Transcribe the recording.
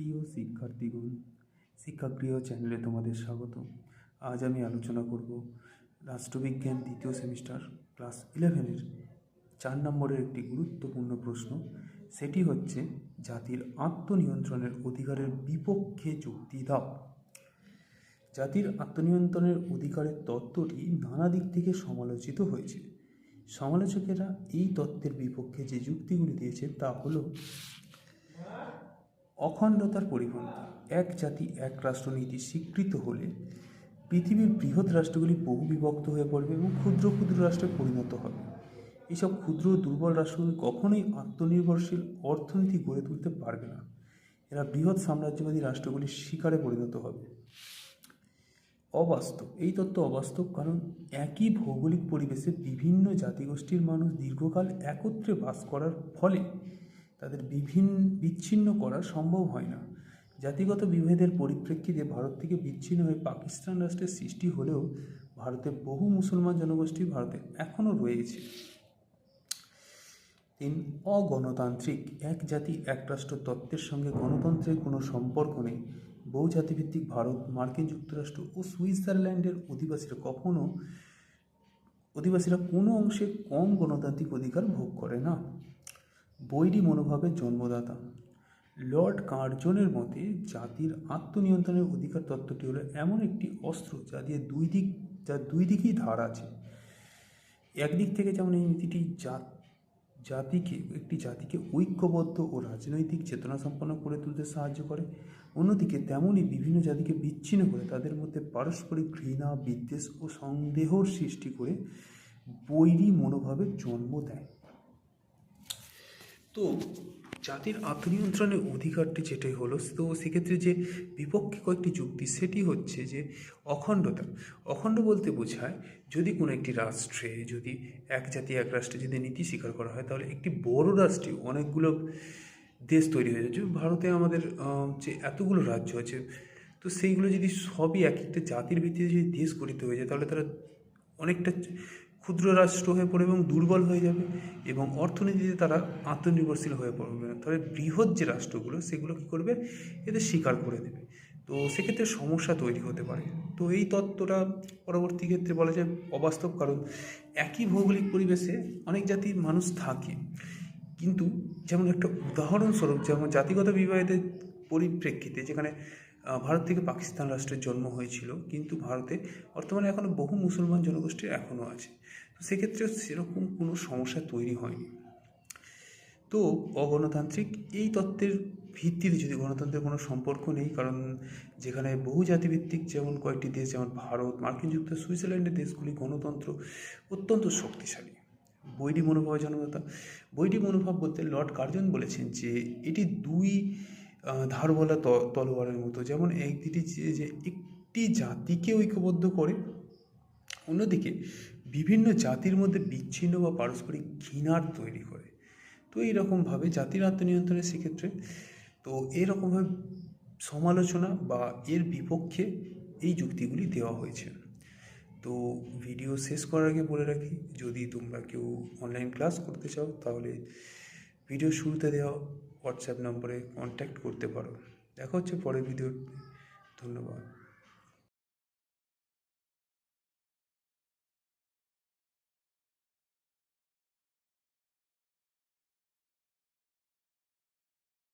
প্রিয় শিক্ষার্থীগণ শিক্ষাগৃহ চ্যানেলে তোমাদের স্বাগত আজ আমি আলোচনা করব রাষ্ট্রবিজ্ঞান দ্বিতীয় সেমিস্টার, ক্লাস ইলেভেনের চার নম্বরের একটি গুরুত্বপূর্ণ প্রশ্ন। সেটি হচ্ছে, জাতির আত্মনিয়ন্ত্রণের অধিকারের বিপক্ষে যুক্তি দাও। জাতির আত্মনিয়ন্ত্রণের অধিকারের তত্ত্বটি নানা দিক থেকে সমালোচিত হয়েছে। সমালোচকেরা এই তত্ত্বের বিপক্ষে যে যুক্তিগুলি দিয়েছে তা হলো অখণ্ডতার পরিপন্থী। এক জাতি, এক রাষ্ট্রনীতি স্বীকৃত হলে পৃথিবীর বৃহৎ রাষ্ট্রগুলি বহু বিভক্ত হয়ে পড়বে এবং ক্ষুদ্র ক্ষুদ্র রাষ্ট্রে পরিণত হবে। এসব ক্ষুদ্র দুর্বল রাষ্ট্রগুলি কখনোই আত্মনির্ভরশীল অর্থনীতি গড়ে তুলতে পারবে না। এরা বৃহৎ সাম্রাজ্যবাদী রাষ্ট্রগুলির শিকারে পরিণত হবে। অবাস্তব। এই তত্ত্ব অবাস্তব কারণ একই ভৌগোলিক পরিবেশে বিভিন্ন জাতিগোষ্ঠীর মানুষ দীর্ঘকাল একত্রে বাস করার ফলে তাদের বিভিন্ন বিচ্ছিন্ন করা সম্ভব হয় না। জাতিগত বিভেদের পরিপ্রেক্ষিতে ভারত থেকে বিচ্ছিন্ন হয়ে পাকিস্তান রাষ্ট্রের সৃষ্টি হলেও ভারতে বহু মুসলমান জনগোষ্ঠী ভারতে এখনও রয়েছে। তিন, অগণতান্ত্রিক। এক জাতি, এক রাষ্ট্র তত্ত্বের সঙ্গে গণতন্ত্রের কোনো সম্পর্ক নেই। বহুজাতিভিত্তিক ভারত, মার্কিন যুক্তরাষ্ট্র ও সুইজারল্যান্ডের অধিবাসীরা কখনো, অধিবাসীরা কোনো অংশে কম গণতান্ত্রিক অধিকার ভোগ করে না। বৈরী মনোভাবের জন্মদাতা। লর্ড কার্জনের মতে, জাতির আত্মনিয়ন্ত্রণের অধিকার তত্ত্বটি হলো এমন একটি অস্ত্র যা দিয়ে দুই দিক যার দুই দিকেই ধার আছে। একদিক থেকে যেমন এই নীতিটি জাত, জাতিকে, একটি জাতিকে ঐক্যবদ্ধ ও রাজনৈতিক চেতনা সম্পন্ন করে তুলতে সাহায্য করে, অন্যদিকে তেমনই বিভিন্ন জাতিকে বিচ্ছিন্ন করে তাদের মধ্যে পারস্পরিক ঘৃণা, বিদ্বেষ ও সন্দেহর সৃষ্টি করে বৈরী মনোভাবের জন্ম দেয়। তো জাতির আত্মনিয়ন্ত্রণের অধিকারটি যেটাই হলো, তো সেক্ষেত্রে যে বিপক্ষে কয়েকটি যুক্তি, সেটি হচ্ছে যে অখণ্ডতা। অখণ্ড বলতে বোঝায় যদি কোনো একটি রাষ্ট্রে যদি এক জাতি, এক রাষ্ট্রে যদি নীতি স্বীকার করা হয়, তাহলে একটি বড় রাষ্ট্রে অনেকগুলো দেশ তৈরি হয়ে যাচ্ছে। ভারতে আমাদের যে এতগুলো রাজ্য আছে, তো সেইগুলো যদি সবই এক একটা জাতির ভিত্তিতে যদি দেশ গঠিত হয়ে যায়, তাহলে তারা অনেকটা ক্ষুদ্র রাষ্ট্র হয়ে পড়বে এবং দুর্বল হয়ে যাবে এবং অর্থনীতিতে তারা আত্মনির্ভরশীল হয়ে পড়বে। না তবে বৃহৎ যে রাষ্ট্রগুলো, সেগুলো কী করবে? এদের স্বীকার করে দেবে। তো সেক্ষেত্রে সমস্যা তৈরি হতে পারে। তো এই তত্ত্বটা পরবর্তী ক্ষেত্রে বলা যায় অবাস্তব, কারণ একই ভৌগোলিক পরিবেশে অনেক জাতির মানুষ থাকে। কিন্তু যেমন একটা উদাহরণস্বরূপ, যেমন জাতিগত বিবাহের পরিপ্রেক্ষিতে যেখানে ভারত থেকে পাকিস্তান রাষ্ট্রের জন্ম হয়েছিল, কিন্তু ভারতে বর্তমানে এখনও বহু মুসলমান জনগোষ্ঠী এখনও আছে। তো সেক্ষেত্রে সেরকম কোনো সমস্যা তৈরি হয়নি। তো অগণতান্ত্রিক এই তত্ত্বের ভিত্তিতে যদি গণতন্ত্রের কোনো সম্পর্ক নেই, কারণ যেখানে বহু জাতিভিত্তিক যেমন কয়েকটি দেশ, যেমন ভারত, মার্কিন যুক্তরাষ্ট্র সুইজারল্যান্ডের দেশগুলি গণতন্ত্র অত্যন্ত শক্তিশালী। বৈরী মনোভাবের জন্মদাতা বৈরী মনোভাব বলতে লর্ড কার্জন বলেছেন যে, এটি দুই ধারওয়ালা তলোয়ারের মতো। যেমন একদিকে যে একটি জাতিকে ঐক্যবদ্ধ করে, অন্যদিকে বিভিন্ন জাতির মধ্যে বিচ্ছিন্ন বা পারস্পরিক ঘৃণার তৈরি করে। তো এইরকমভাবে জাতির আত্মনিয়ন্ত্রণের সেক্ষেত্রে, তো এরকমভাবে সমালোচনা বা এর বিপক্ষে এই যুক্তিগুলি দেওয়া হয়েছে। তো ভিডিও শেষ করার আগে বলে রাখি, যদি তোমরা কেউ অনলাইন ক্লাস করতে চাও, তাহলে ভিডিও শুরুতে দেওয়া হোয়াটসঅ্যাপ নম্বরে কন্ট্যাক্ট করতে পারো। দেখা হচ্ছে পরের ভিডিও ধন্যবাদ।